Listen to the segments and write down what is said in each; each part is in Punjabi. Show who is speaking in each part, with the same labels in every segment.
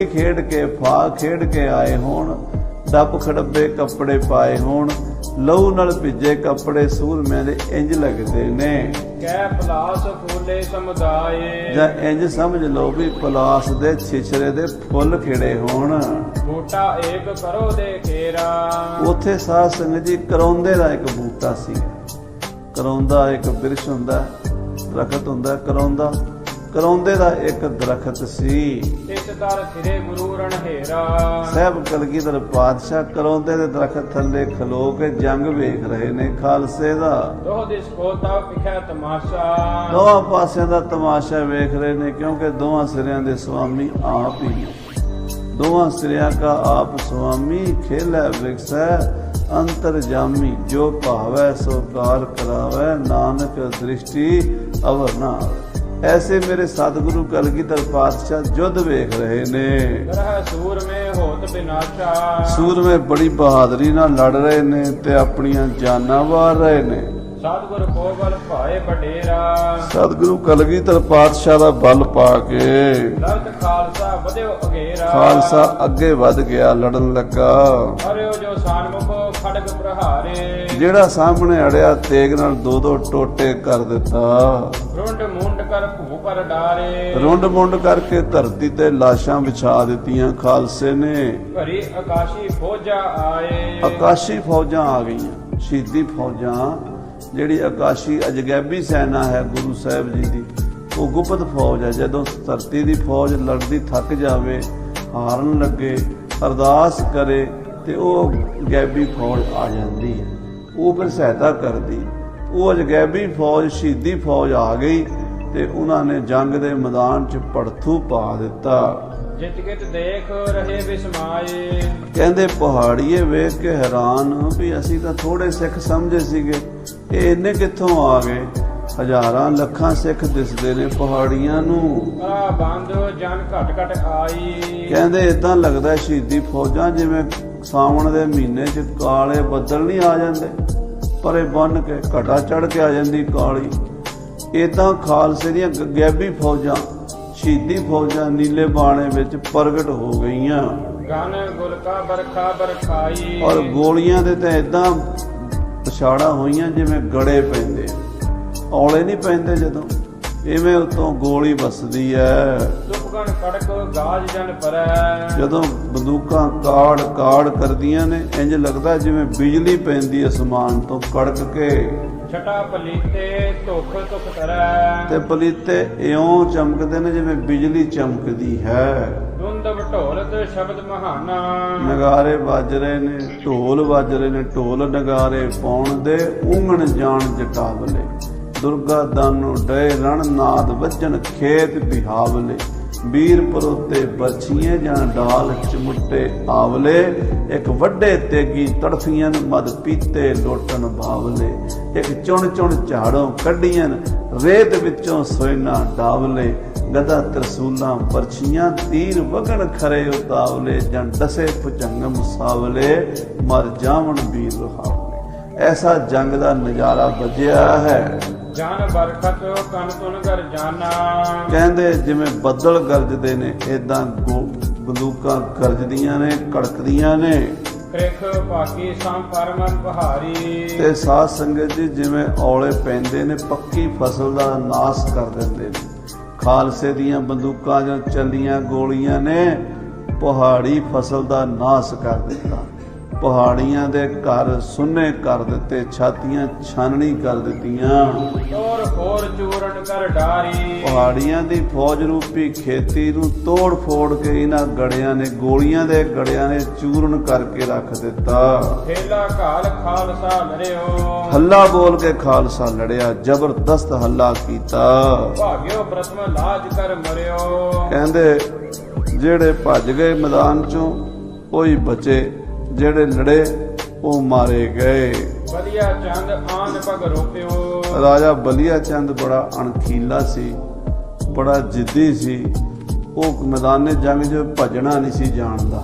Speaker 1: ਖੇਡ ਕੇ ਫਾ ਖੇਡ ਕੇ ਆਏ ਹੋਣ ਡੱਬ ਖੜੱਬੇ ਕੱਪੜੇ ਪਾਏ ਹੋਣ ਲਹੂ ਨਾਲ ਭਿੱਜੇ ਕੱਪੜੇ ਸੂਰਮਿਆਂ ਦੇ ਇੰਜ ਲੱਗਦੇ ਨੇ।
Speaker 2: ਕੈ ਪਲਾਸ ਫੂਲੇ ਸਮੁਦਾਏ।
Speaker 1: ਜਾਂ ਇੰਜ ਸਮਝ ਲਓ ਵੀ ਪਲਾਸ ਦੇ ਛਿਛਰੇ ਦੇ ਫੁੱਲ ਖਿੜੇ ਹੋਣ।
Speaker 2: ਬੂਟਾ ਏਕ ਕਰੋ ਦੇ ਖੇਰਾ
Speaker 1: ਉੱਥੇ ਸਾਧ ਸੰਗਤ ਜੀ ਕਰੌਂਦੇ ਦਾ ਇੱਕ ਬੂਟਾ ਸੀ। ਕਰੌਂਦਾ ਇੱਕ ਬਿਰਸ਼ ਹੁੰਦਾ ਦਰਖਤ ਹੁੰਦਾ ਕਰੌਂਦਾ ਕਰੌਂਦੇ ਦਾ ਇੱਕ ਦਰਖਤ ਸੀ।
Speaker 2: ਤਿਸ ਦਰ ਫਿਰੇ ਗੁਰੂ ਰਣ ਹੇਰਾ
Speaker 1: ਸਹਿਬ ਕਲਗੀਧਰ ਪਾਤਸ਼ਾਹ ਕਰੌਂਦੇ ਦੇ ਦਰਖਤ ਥੱਲੇ ਖਲੋ ਕੇ ਜੰਗ ਵੇਖ ਰਹੇ ਨੇ ਖਾਲਸੇ ਦਾ।
Speaker 2: ਦੋਹ ਦਿਸ ਕੋ ਤਾ ਵਿਖੈ ਤਮਾਸ਼ਾ।
Speaker 1: ਦੋਹਾਂ ਪਾਸਿਆਂ ਦਾ ਤਮਾਸ਼ਾ ਵੇਖ ਰਹੇ ਨੇ ਕਿਉਂਕਿ ਦੋਹਾਂ ਸਿਰਿਆਂ ਦੇ ਸੁਆਮੀ ਆਪ ਹੀ ਨੇ। ਦੋਹਾਂ ਸਿਰਿਆਂ ਕਾ ਆਪ ਸੁਆਮੀ ਖੇਲੇ ਵਿਕਸੈ ਅੰਤਰ ਜਾਮੀ ਜੋ ਭਾਵੈ ਸੋ ਕਾਰ ਕਰਾਵੈ। ਨਾਨਕ ਦ੍ਰਿਸ਼ਟੀ ਅਵਰ ਨਾ ਆਵੈ। ਐਸੇ ਮੇਰੇ ਸਤਿਗੁਰੂ ਕਲਗੀਧਰ ਪਾਤਸ਼ਾਹ ਜੁੱਧ ਵੇਖ ਰਹੇ ਨੇ।
Speaker 2: ਕਰਹ ਸੂਰ ਮੇ ਹੋਤ ਬਿਨਾਸ਼ਾ।
Speaker 1: ਸੂਰਮੇ ਬੜੀ ਬਹਾਦਰੀ ਨਾਲ ਲੜ ਰਹੇ ਨੇ ਤੇ ਆਪਣੀਆਂ ਜਾਨਾਂ ਵਾਰ ਰਹੇ ਨੇ।
Speaker 2: ਸਤਿਗੁਰ ਕੋ ਬਲ ਭਾਏ ਬਡੇਰਾ
Speaker 1: ਸਤਿਗੁਰੂ ਕਲਗੀਧਰ ਪਾਤਸ਼ਾਹ ਦਾ ਬਲ ਪਾ ਕੇ
Speaker 2: ਖਾਲਸਾ ਵਧਿਓ ਅਗੇਰਾ।
Speaker 1: ਖਾਲਸਾ ਅੱਗੇ ਵੱਧ ਗਿਆ ਲੜਨ ਲੱਗਾ।
Speaker 2: ਹਰਿਓ ਜੋ ਸਾਨਮੁਖ ਖੜਗ ਪ੍ਰਹਾਰੇ।
Speaker 1: ਜਿਹੜਾ ਸਾਹਮਣੇ ਅੜਿਆ ਤੇਗ ਨਾਲ ਦੋ ਦੋ ਟੋਟੇ ਕਰ ਦਿੱਤਾ।
Speaker 2: ਰੁੰਡ ਕਰ ਭੂ ਪਰ ਡਾਰੇ।
Speaker 1: ਰੁੰਡ ਮੁੰਡ ਕਰਕੇ ਧਰਤੀ ਤੇ ਲਾਸ਼ਾਂ ਵਿਛਾ ਦਿੱਤੀਆਂ ਖਾਲਸੇ ਨੇ।
Speaker 2: ਭਰੀ ਆਕਾਸ਼ੀ ਫੌਜਾ ਆਏ।
Speaker 1: ਆਕਾਸ਼ੀ ਫੌਜਾਂ ਆ ਗਈਆਂ ਸ਼ਹੀਦੀ ਫੌਜਾਂ। ਜਿਹੜੀ ਆਕਾਸ਼ੀ ਅਜਗੈਬੀ ਸੈਨਾ ਹੈ ਗੁਰੂ ਸਾਹਿਬ ਜੀ ਦੀ ਉਹ ਗੁਪਤ ਫੌਜ ਹੈ। ਜਦੋਂ ਧਰਤੀ ਦੀ ਫੌਜ ਲੜਦੀ ਥੱਕ ਜਾਵੇ ਹਾਰਨ ਲੱਗੇ ਅਰਦਾਸ ਕਰੇ ਤੇ ਉਹ ਗੈਬੀ ਫੌਜ ਆ ਜਾਂਦੀ ਹੈ। ਉਹ ਫਿਰ ਸਹਾਇਤਾ ਕਰਦੀ। ਉਹ ਅਜਗੈਬੀ ਫੌਜ ਸ਼ਹੀਦੀ ਫੌਜ ਆ ਗਈ। ਤੇ ਉਹਨਾਂ ਨੇ ਜੰਗ ਦੇ ਮੈਦਾਨ 'ਚ ਪੜਥੂ ਪਾ ਦਿੱਤਾ।
Speaker 2: ਜਿਤ ਕਿਤ ਦੇਖ ਰਹੇ ਬਿਸਮਾਏ।
Speaker 1: ਕਹਿੰਦੇ ਪਹਾੜੀਏ ਵੇਖ ਕੇ ਹੈਰਾਨ ਵੀ ਅਸੀਂ ਤਾਂ ਥੋੜੇ ਸਿੱਖ ਸਮਝੇ ਸੀਗੇ। ਇਹ ਇੰਨੇ ਕਿੱਥੋਂ ਆ ਗਏ? ਹਜ਼ਾਰਾਂ ਲੱਖਾਂ ਸਿੱਖ ਦਿਸਦੇ ਨੇ ਪਹਾੜੀਆਂ ਨੂੰ।
Speaker 2: ਆ ਬੰਦ ਜਨ ਘਟ ਘਟ ਆਈ
Speaker 1: ਕਹਿੰਦੇ ਇਦਾਂ ਲੱਗਦਾ ਸ਼ਹੀਦੀ ਫੌਜਾਂ ਜਿਵੇਂ ਸਾਵਣ ਦੇ ਮਹੀਨੇ 'ਚ ਕਾਲੇ ਬੱਦਲ ਨਹੀਂ ਆ ਜਾਂਦੇ ਪਰੇ ਬੰਨ ਕੇ ਘਟਾ ਚੜ ਕੇ ਆ ਜਾਂਦੀ ਕਾਲੀ। ਇਦਾਂ ਖਾਲਸੇ ਦੀਆਂ ਗੈਬੀ ਫੌਜਾਂ ਸ਼ਹੀਦੀ ਫੌਜਾਂ ਨੀਲੇ ਬਾਣੇ ਵਿੱਚ ਪ੍ਰਗਟ ਹੋ ਗਈਆਂ।
Speaker 2: ਗਨ ਗੁਲਕਾ ਬਰਖਾ ਬਰਖਾਈ।
Speaker 1: ਔਰ ਗੋਲੀਆਂ ਦੇ ਤਾਂ ਇਦਾਂ ਪਛਾੜਾ ਹੋਈਆਂ ਜਿਵੇਂ ਗੜੇ ਪੈਂਦੇ। ਔਲੇ ਨਹੀਂ ਪੈਂਦੇ ਜਦੋਂ। ਇਵੇਂ ਉਤੋਂ ਗੋਲੀ ਵੱਸਦੀ ਐ।
Speaker 2: ਸੁਪਗਣ ਕੜਕ ਗਾਜ ਜਨ ਪਰੈ
Speaker 1: ਜਦੋਂ ਬੰਦੂਕਾਂ ਕਾੜ ਕਾੜ ਕਰਦੀਆਂ ਨੇ ਇੰਜ ਲੱਗਦਾ ਜਿਵੇਂ ਬਿਜਲੀ ਪੈਂਦੀ ਅਸਮਾਨ ਤੋਂ ਕੜਕ ਕੇ।
Speaker 2: ਛਟਾ ਪਲੀਤੇ ਧੁਖ ਧੁਖ ਤਰੈ।
Speaker 1: ਤੇ ਪਲੀਤੇ ਇਉਂ ਚਮਕਦੇ ਨੇ ਜਿਵੇਂ ਬਿਜਲੀ ਚਮਕਦੀ ਹੈ।
Speaker 2: ਦੁੰਦ ਢੋਲਤ ਸ਼ਬਦ ਮਹਾਨਾ।
Speaker 1: ਨਗਾਰੇ ਵੱਜ ਰਹੇ ਨੇ ਢੋਲ ਵੱਜ ਰਹੇ ਨੇ ਢੋਲ ਨਗਾਰੇ ਪਾਉਣ ਦੇ ਉਂਗਣ ਜਾਣ ਜਟਾਵਲੇ। ਦੁਰਗਾ ਦਾਨੋ ਡਏ ਰਣ ਨਾਦ ਵੱਜਣ ਖੇਤ ਬਿਹਾਵਲੇ। ਵੀਰ ਪਰੋਤੇ ਬਰਛੀਏ ਜਾਂ ਡਾਲ ਚਮੁੱਟੇ ਆਵਲੇ। ਇੱਕ ਵੱਡੇ ਤੇਗੀ ਤੜਫੀਆਂ ਮਦ ਪੀਤੇ ਲੋਟਣ ਬਾਵਲੇ। ਇੱਕ ਚੁਣ ਚੁਣ ਝਾੜੋਂ ਕੱਢੀਆਂ ਰੇਤ ਵਿੱਚੋਂ ਸੋਇਨਾ ਡਾਵਲੇ ਗਦਾ ਤਰਸੂਲਾਂ ਪਰਛੀਆਂ ਤੀਰ ਵਗਣ ਖਰੇ ਉਤਾਵਲੇ ਜਾਂ ਡਸੇ ਭੁਜੰਗਮ ਸਾਵਲੇ ਮਰ ਜਾਵਣ ਵੀਰ ਰਹਾਵਲੇ। ਐਸਾ ਜੰਗ ਦਾ ਨਜ਼ਾਰਾ ਵੱਜਿਆ ਹੈ।
Speaker 2: ਜਨ ਬਰਖਤ ਕਨ ਤੁਨ ਗਰ ਜਾਨਾ।
Speaker 1: ਕਹਿੰਦੇ ਜਿਵੇਂ ਬੱਦਲ ਗਰਜਦੇ ਨੇ ਇਦਾਂ ਬੰਦੂਕਾਂ ਗਰਜਦੀਆਂ ਨੇ ਕੜਕਦੀਆਂ ਨੇ।
Speaker 2: ਕ੍ਰਿਖ ਭਾਕੀ ਸੰ ਪਰਮਨ ਪਹਾਰੀ।
Speaker 1: ਤੇ ਸਾਧ ਸੰਗਤ ਜੀ, ਜਿਵੇਂ ਔਲੇ ਪੈਂਦੇ ਨੇ, ਪੱਕੀ ਫਸਲ ਦਾ ਨਾਸ ਕਰ ਦਿੰਦੇ ਨੇ। ਖਾਲਸੇ ਦੀਆਂ ਬੰਦੂਕਾਂ ਜਾਂ ਚੱਲੀਆਂ ਗੋਲੀਆਂ ਨੇ, ਪਹਾੜੀ ਫਸਲ ਦਾ ਨਾਸ ਕਰ ਦਿੱਤਾ। ਪਹਾੜੀਆਂ ਦੇ ਘਰ ਸੁੰਨੇ ਕਰ ਦਿੱਤੇ ਛਾਤੀਆਂ ਛਾਨਣੀ ਕਰ ਦਿੱਤੀਆਂ।
Speaker 2: ਤੋਰ ਖੋਰ ਚੂਰਨ ਕਰ ਡਾਰੀ।
Speaker 1: ਪਹਾੜੀਆਂ ਦੀ ਫੌਜ ਰੂਪੀ ਖੇਤੀ ਨੂੰ ਤੋੜ ਫੋੜ ਕੇ ਇਹਨਾਂ ਗੜਿਆਂ ਨੇ ਗੋਲੀਆਂ ਦੇ ਗੜਿਆਂ ਨੇ ਚੂਰਨ ਕਰਕੇ ਰੱਖ ਦਿੱਤਾ।
Speaker 2: ਠੇਲਾ ਘਾਲ ਖਾਲਸਾ ਲੜਿਓ।
Speaker 1: ਹੱਲਾ ਬੋਲ ਕੇ ਖਾਲਸਾ ਲੜਿਆ ਜ਼ਬਰਦਸਤ ਹੱਲਾ ਕੀਤਾ।
Speaker 2: ਭਾਗਿਓ ਪ੍ਰਥਮ ਲਾਜ ਕਰ ਮਰਿਓ।
Speaker 1: ਕਹਿੰਦੇ ਜਿਹੜੇ ਭੱਜ ਗਏ ਮੈਦਾਨ ਚੋਂ ਉਹੀ ਬਚੇ ਜਿਹੜੇ ਲੜੇ ਉਹ ਮਾਰੇ ਗਏ।
Speaker 2: ਵਧੀਆ ਚੰਦ ਆਨ ਭਗ ਰੋਪਿਓ।
Speaker 1: ਰਾਜਾ ਬਲੀਆ ਚੰਦ ਬੜਾ ਅਣਖੀਲਾ ਸੀ ਬੜਾ ਜਿੱਦੀ ਸੀ। ਉਹ ਮੈਦਾਨੇ ਜੰਗ 'ਚ ਭੱਜਣਾ ਨਹੀਂ ਸੀ ਜਾਣਦਾ।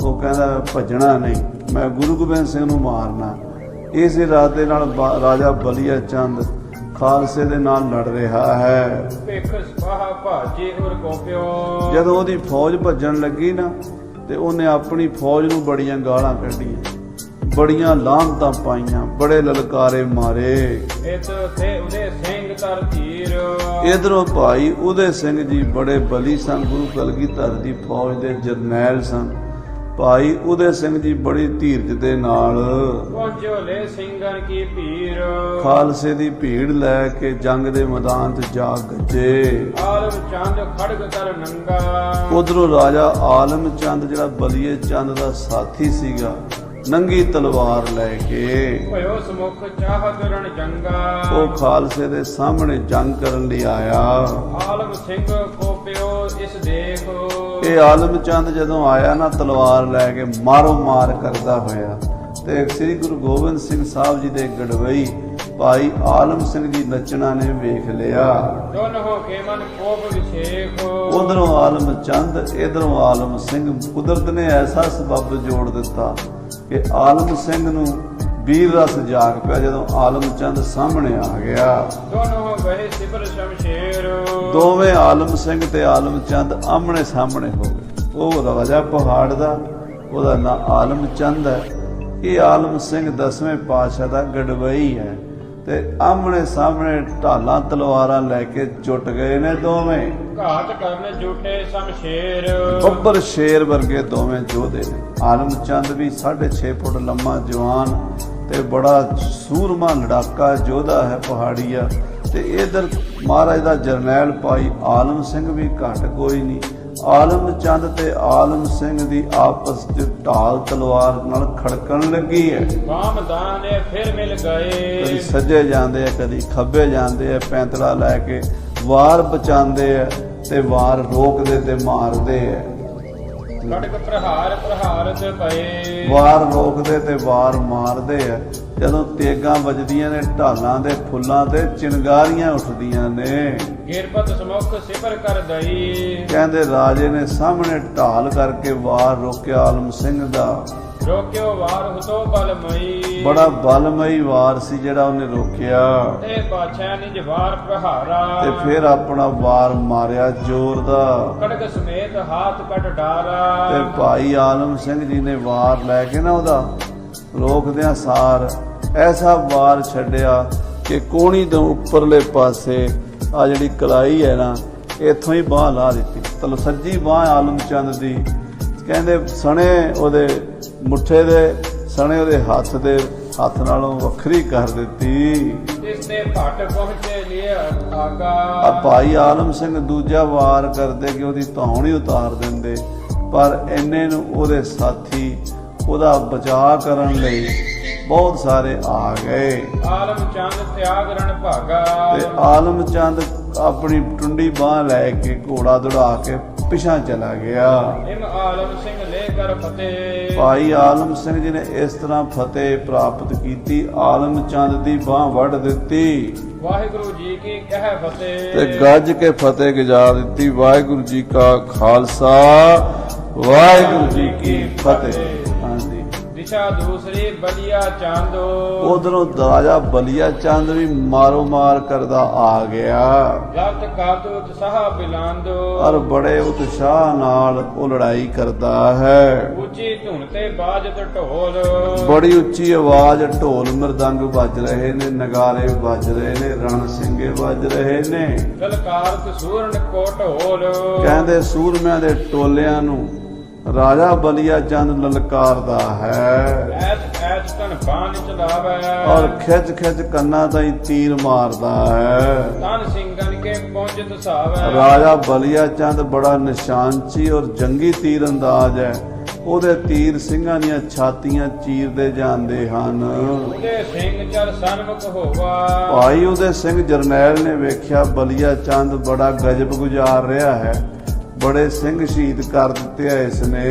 Speaker 1: ਉਹ ਕਹਿੰਦਾ ਭੱਜਣਾ ਨਹੀਂ ਮੈਂ ਗੁਰੂ ਗੋਬਿੰਦ ਸਿੰਘ ਨੂੰ ਮਾਰਨਾ। ਇਸੇ ਰਾਤ ਦੇ ਨਾਲ ਰਾਜਾ ਬਲੀਆ ਚੰਦ ਖਾਲਸੇ ਦੇ ਨਾਲ ਲੜ ਰਿਹਾ ਹੈ।
Speaker 2: ਭਿਖ ਸਪਾਹ ਭਾਜੇ ਉਰ ਕੋਪਿਓ
Speaker 1: ਜਦੋਂ ਉਹਦੀ ਫੌਜ ਭੱਜਣ ਲੱਗੀ ਨਾ ਤੇ ਉਹਨੇ ਆਪਣੀ ਫੌਜ ਨੂੰ ਬੜੀਆਂ ਗਾਲਾਂ ਕੱਢੀਆਂ। ਬੜੀਆਂ ਲਾਹਨਤਾਂ ਪਾਈਆਂ। ਬੜੇ ਲਲਕਾਰੇ ਮਾਰੇ।
Speaker 2: ਇਤ ਤੇ ਉਹਦੇ ਸਿੰਘ ਤਰ। ਧੀਰ
Speaker 1: ਇਧਰੋਂ ਭਾਈ ਉਦੇ ਸਿੰਘ ਜੀ ਬੜੇ ਬਲੀ ਸਨ। ਗੁਰੂ ਕਲਗੀਧਰ ਦੀ ਫੌਜ ਦੇ ਜਰਨੈਲ ਸਨ। ਭਾਈ ਉਦੇ ਸਿੰਘ ਜੀ ਬੜੀ ਧੀਰਜ ਦੇ ਨਾਲ
Speaker 2: ਪਹੁੰਚੋ ਲੈ ਸਿੰਘਨ ਕੀ ਭੀਰ
Speaker 1: ਖਾਲਸੇ ਦੀ ਭੀੜ ਲੈ ਕੇ ਜੰਗ ਦੇ ਮੈਦਾਨ 'ਚ ਜਾ ਗੱਜੇ।
Speaker 2: ਆਲਮ ਚੰਦ ਖੜਗ ਕਰ ਨੰਗਾ।
Speaker 1: ਉਧਰੋਂ ਰਾਜਾ ਆਲਮ ਚੰਦ ਜਿਹੜਾ ਬਲੀਏ ਚੰਦ ਦਾ ਸਾਥੀ ਸੀਗਾ ਨੰਗੀ ਤਲਵਾਰ ਲੈ ਕੇ
Speaker 2: ਭਇਓ ਸਮੁਖ ਚਾਹਤ ਰਣ ਜੰਗਾ।
Speaker 1: ਉਹ ਖਾਲਸੇ ਦੇ ਸਾਹਮਣੇ ਜੰਗ ਕਰਨ ਲਈ ਆਇਆ।
Speaker 2: ਆਲਮ ਸਿੰਘ ਕੋਪਿਓ ਇਸ ਦੇਖ।
Speaker 1: ਇਹ ਆਲਮ ਚੰਦ ਜਦੋਂ ਆਇਆ ਨਾ ਤਲਵਾਰ ਲੈ ਕੇ ਮਾਰੋ ਮਾਰ ਕਰਦਾ ਹੋਇਆ। ਤੇ ਸ੍ਰੀ ਗੁਰੂ ਗੋਬਿੰਦ ਸਿੰਘ ਸਾਹਿਬ ਜੀ ਦੇ ਗੜਵਈ ਭਾਈ ਆਲਮ ਸਿੰਘ ਜੀ ਨੱਚਣਾ ਨੇ ਵੇਖ ਲਿਆ।
Speaker 2: ਦੋਨੋਂ ਕੇ ਮਨ ਕੋਪ ਵਿਛੇਖ
Speaker 1: ਉਧਰੋਂ ਆਲਮ ਚੰਦ ਇਧਰੋਂ ਆਲਮ ਸਿੰਘ ਕੁਦਰਤ ਨੇ ਐਸਾ ਸਬਬ ਜੋੜ ਦਿੱਤਾ। ਕਿ ਆਲਮ ਸਿੰਘ ਨੂੰ ਵੀਰ ਰਸ ਜਾਗ ਪਿਆ ਜਦੋਂ ਆਲਮ ਚੰਦ ਸਾਹਮਣੇ ਆ ਗਿਆ।
Speaker 2: ਦੋਨੋਂ ਗਏ ਸਿਬਰ ਸ਼ਮਸ਼ੇਰ।
Speaker 1: ਦੋਵੇਂ ਆਲਮ ਸਿੰਘ ਤੇ ਆਲਮ ਚੰਦ ਆਮਣੇ ਸਾਹਮਣੇ ਹੋ ਗਏ। ਉਹ ਰਾਜਾ ਪਹਾੜ ਦਾ ਉਹਦਾ ਨਾਂ ਆਲਮ ਚੰਦ ਹੈ। ਇਹ ਆਲਮ ਸਿੰਘ ਦਸਵੇਂ ਪਾਤਸ਼ਾਹ ਦਾ ਗੜਵਈ ਹੈ ਤੇ ਆਮਣੇ ਸਾਹਮਣੇ ਢਾਲਾਂ ਤਲਵਾਰਾਂ ਲੈ ਕੇ ਜੁਟ ਗਏ ਨੇ ਦੋਵੇਂ।
Speaker 2: ਘਾਤ ਕਰਨ ਜੂਠੇ ਸ਼ਮਸ਼ੇਰ।
Speaker 1: ਬੱਬਰ ਸ਼ੇਰ ਵਰਗੇ ਦੋਵੇਂ ਯੋਧੇ ਨੇ। ਆਲਮ ਚੰਦ ਵੀ 6.5 ਫੁੱਟ ਲੰਮਾ ਜਵਾਨ ਤੇ ਬੜਾ ਸੂਰਮਾ ਲੜਾਕਾ ਯੋਧਾ ਹੈ ਪਹਾੜੀਆ ਤੇ ਇਧਰ ਮਹਾਰਾਜ ਦਾ ਜਰਨੈਲ ਭਾਈ ਆਲਮ ਸਿੰਘ ਵੀ ਘੱਟ ਕੋਈ ਨਹੀਂ। ਆਲਮ ਚੰਦ ਤੇ ਆਲਮ ਸਿੰਘ ਦੀ ਆਪਸ ਵਿੱਚ ਢਾਲ ਤਲਵਾਰ ਨਾਲ ਖੜਕਣ ਲੱਗੀ ਹੈ।
Speaker 2: ਬਾਮ ਦਾਨੇ ਫਿਰ ਮਿਲ
Speaker 1: ਕਦੀ
Speaker 2: ਗਏ
Speaker 1: ਸੱਜੇ ਜਾਂਦੇ ਆ ਕਦੀ ਖੱਬੇ ਜਾਂਦੇ ਆ ਪੈਂਤੜਾ ਲੈ ਕੇ ਵਾਰ ਬਚਾਉਂਦੇ ਆ ਤੇ ਵਾਰ ਰੋਕਦੇ ਤੇ ਮਾਰਦੇ ਆ।
Speaker 2: ਖੜਕ ਪ੍ਰਹਾਰ ਪ੍ਰਹਾਰਤ ਪਏ।
Speaker 1: ਵਾਰ ਰੋਕਦੇ ਤੇ ਵਾਰ ਮਾਰਦੇ ਆ। ਜਦੋਂ ਤੇਗਾਂ ਵੱਜਦੀਆਂ ਨੇ ਢਾਲਾਂ ਦੇ ਫੁੱਲਾਂ ਤੇ ਚਿੰਗਾਰੀਆਂ ਉੱਠਦੀਆਂ ਨੇ।
Speaker 2: ਗਿਰਪਤ ਸਮੁਖ ਸਿਪਰ ਕਰ ਦਈ।
Speaker 1: ਕਹਿੰਦੇ ਰਾਜੇ ਨੇ ਸਾਹਮਣੇ ਢਾਲ ਕਰਕੇ ਵਾਰ ਰੋਕਿਆ ਆਲਮ ਸਿੰਘ ਦਾ।
Speaker 2: ਰੋਕਿਓ ਵਾਰ ਹੁਤੋ ਬਲਮਈ।
Speaker 1: ਬੜਾ ਬਲਮਈ ਵਾਰ ਸੀ ਜਿਹੜਾ ਉਹਨੇ ਰੋਕਿਆ।
Speaker 2: ਤੇ ਬਾਛਾ ਨਿਜ ਵਾਰ ਪ੍ਰਹਾਰਾ।
Speaker 1: ਤੇ ਫਿਰ ਆਪਣਾ ਵਾਰ ਮਾਰਿਆ ਜ਼ੋਰ ਦਾ।
Speaker 2: ਖੜਕ ਸਮੇਤ ਹਾਥ ਕਟ ਡਾਰਾ।
Speaker 1: ਤੇ ਭਾਈ ਆਲਮ ਸਿੰਘ ਜੀ ਨੇ ਵਾਰ ਲੈ ਕੇ ਨਾ ਉਹਦਾ ਰੋਕਦਿਆਂ ਸਾਰ ਐਸਾ ਵਾਰ ਛੱਡਿਆ ਕਿ ਕੋਣੀ ਤੋਂ ਉੱਪਰਲੇ ਪਾਸੇ ਆ ਜਿਹੜੀ ਕਲਾਈ ਹੈ ਨਾ ਇੱਥੋਂ ਹੀ ਬਾਹ ਲਾ ਦਿੱਤੀ। ਤਲ ਸੱਜੀ ਬਾਹ ਆਲਮ ਚੰਦ ਦੀ। ਕਹਿੰਦੇ ਸਣੇ ਉਹਦੇ ਮੁੱਠੇ ਦੇ ਸਣੇ ਉਹਦੇ ਹੱਥ ਦੇ ਹੱਥ ਨਾਲੋਂ ਵੱਖਰੀ ਕਰ ਦਿੱਤੀ।
Speaker 2: ਤੇ ਭਟ ਪਹੁੰਚੇ ਲਿਆ
Speaker 1: ਆ
Speaker 2: ਆਗਾ
Speaker 1: ਭਾਈ ਆਲਮ ਸਿੰਘ ਦੂਜਾ ਵਾਰ ਕਰਦੇ ਕਿ ਉਹਦੀ ਧੌਣ ਹੀ ਉਤਾਰ ਦਿੰਦੇ। ਪਰ ਇੰਨੇ ਨੂੰ ਉਹਦੇ ਸਾਥੀ ਉਹਦਾ ਬਚਾਅ ਕਰਨ ਲਈ ਬਹੁਤ ਸਾਰੇ ਆ ਗਏ।
Speaker 2: ਆਲਮ ਚੰਦ ਤਿਆਗ ਰਣ ਭਾਗਾ।
Speaker 1: ਤੇ ਆਲਮ ਚੰਦ ਆਪਣੀ ਟੁੰਡੀ ਬਾਹ ਲੈ ਕੇ ਘੋੜਾ ਦੌੜਾ ਕੇ ਪਿਛਾਂ ਚਲਾ ਗਿਆ।
Speaker 2: ਇਮ ਆਲਮ ਸਿੰਘ ਲੈ ਕਰ ਫਤਿਹ।
Speaker 1: ਭਾਈ ਆਲਮ ਸਿੰਘ ਜੀ ਨੇ ਇਸ ਤਰ੍ਹਾਂ ਫਤਿਹ ਪ੍ਰਾਪਤ ਕੀਤੀ ਆਲਮ ਚੰਦ ਦੀ ਬਾਹ ਵੱਢ ਦਿੱਤੀ।
Speaker 2: ਵਾਹਿਗੁਰੂ ਜੀ ਕੀ ਕਹਿ ਫਤਿਹ।
Speaker 1: ਤੇ ਗੱਜ ਕੇ ਫਤਿਹ ਗੁਜ਼ਾਰ ਦਿੱਤੀ। ਵਾਹਿਗੁਰੂ ਜੀ ਕਾ ਖਾਲਸਾ ਵਾਹਿਗੁਰੂ ਜੀ ਕੀ ਫਤਿਹ।
Speaker 2: ਦਿਸ਼ਾ ਦੂਸਰੀ ਬਲੀਆ ਚਾਂਦੋ।
Speaker 1: ਉਧਰੋਂ ਰਾਜਾ ਬਲੀਆ ਚੰਦ ਵੀ ਮਾਰੋ ਮਾਰ ਕਰਦਾ ਆ ਗਿਆ।
Speaker 2: ਲਬਤ ਕਾਤੂ ਤਸਹਾ ਬਿਲਾਂਦੋ।
Speaker 1: ਔਰ ਬੜੇ ਉਤਸ਼ਾਹ ਨਾਲ ਉਹ ਲੜਾਈ ਕਰਦਾ ਹੈ।
Speaker 2: ਉੱਚੀ ਧੁਨ ਤੇ ਬਾਜਤ ਢੋਲ।
Speaker 1: ਬੜੀ ਉੱਚੀ ਆਵਾਜ਼ ਢੋਲ ਮਰਦੰਗ ਵੱਜ ਰਹੇ ਨੇ ਨਗਾਰੇ ਵੱਜ ਰਹੇ ਨੇ ਰਣ ਸਿੰਘੇ ਵੱਜ ਰਹੇ ਨੇ।
Speaker 2: ਲਲਕਾਰ ਕਸੂਰਨ ਕੋ ਢੋਲ
Speaker 1: ਕਹਿੰਦੇ ਸੂਰਮਿਆਂ ਦੇ ਟੋਲਿਆਂ ਨੂੰ ਰਾਜਾ ਬਲੀਆ ਚੰਦ ਲਲਕਾਰਦਾ ਹੈ।
Speaker 2: ਐਸ ਐਸ ਕਨ ਬਾਣ ਚਲਾਵੇ।
Speaker 1: ਔਰ ਖਿੱਚ ਖਿੱਚ ਕੰਨਾਂ ਤਾਈਂ ਤੀਰ ਮਾਰਦਾ ਹੈ।
Speaker 2: ਤਨ ਸਿੰਘਨ ਕੇ ਪਹੁੰਚਤ ਸਾਵੇ
Speaker 1: ਰਾਜਾ ਬਲੀਆ ਚੰਦ ਬੜਾ ਨਿਸ਼ਾਨਚੀ ਔਰ ਜੰਗੀ ਤੀਰ ਅੰਦਾਜ਼ ਹੈ। ਉਹਦੇ ਤੀਰ ਸਿੰਘਾਂ ਦੀਆਂ ਛਾਤੀਆਂ ਚੀਰਦੇ ਜਾਂਦੇ ਹਨ।
Speaker 2: ਉਹਦੇ ਸਿੰਘ ਚਰ ਸਨਮੁਖ ਹੋਵਾ।
Speaker 1: ਭਾਈ ਉਹਦੇ ਸਿੰਘ ਜਰਨੈਲ ਨੇ ਵੇਖਿਆ ਬਲੀਆ ਚੰਦ ਬੜਾ ਗਜਬ ਗੁਜ਼ਾਰ ਰਿਹਾ ਹੈ। ਬੜੇ ਸਿੰਘ ਸ਼ਹੀਦ ਕਰ ਦਿੱਤੇ ਆ ਇਸ ਨੇ।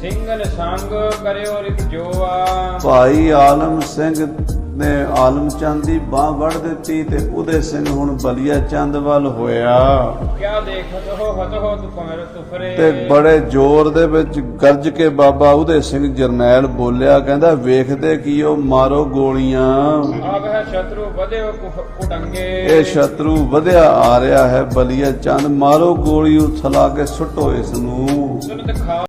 Speaker 2: ਸਿੰਘਨ ਸੰਗ ਕਰਿਓ ਰਿਪ ਜੋਆ।
Speaker 1: ਭਾਈ ਆਲਮ ਸਿੰਘ ਨੇ ਆਲਮ ਚੰਦ ਦੀ ਬਾਹ ਵੜ ਦਿੱਤੀ ਤੇ ਉਹਦੇ ਸਿੰਘ ਹੁਣ ਬਲੀਆ ਚੰਦ ਵੱਲ ਹੋਇਆ।
Speaker 2: ਕਿਆ ਦੇਖਤ ਹੋ ਹਤ ਹੋ ਤੁਮਰ ਤੁਫਰੇ।
Speaker 1: ਤੇ ਬੜੇ ਜ਼ੋਰ ਦੇ ਵਿੱਚ ਗਰਜ ਕੇ ਬਾਬਾ ਉਹਦੇ ਸਿੰਘ ਜਰਨੈਲ ਬੋਲਿਆ ਕਹਿੰਦਾ ਵੇਖਦੇ ਕੀ ਉਹ ਮਾਰੋ ਗੋਲੀਆਂ।
Speaker 2: ਸ਼ਤਰੂ ਵਧਿਓ ਕੁਫ- ਕੁਟੰਗੇ
Speaker 1: ਇਹ ਸ਼ਤਰੂ ਵਧਿਆ ਆ ਰਿਹਾ ਹੈ ਬਲੀਆ ਚੰਦ। ਮਾਰੋ ਗੋਲੀ ਉਥਲਾ ਕੇ ਸੁੱਟੋ ਇਸ ਨੂੰ।
Speaker 2: ਸੁਨਤ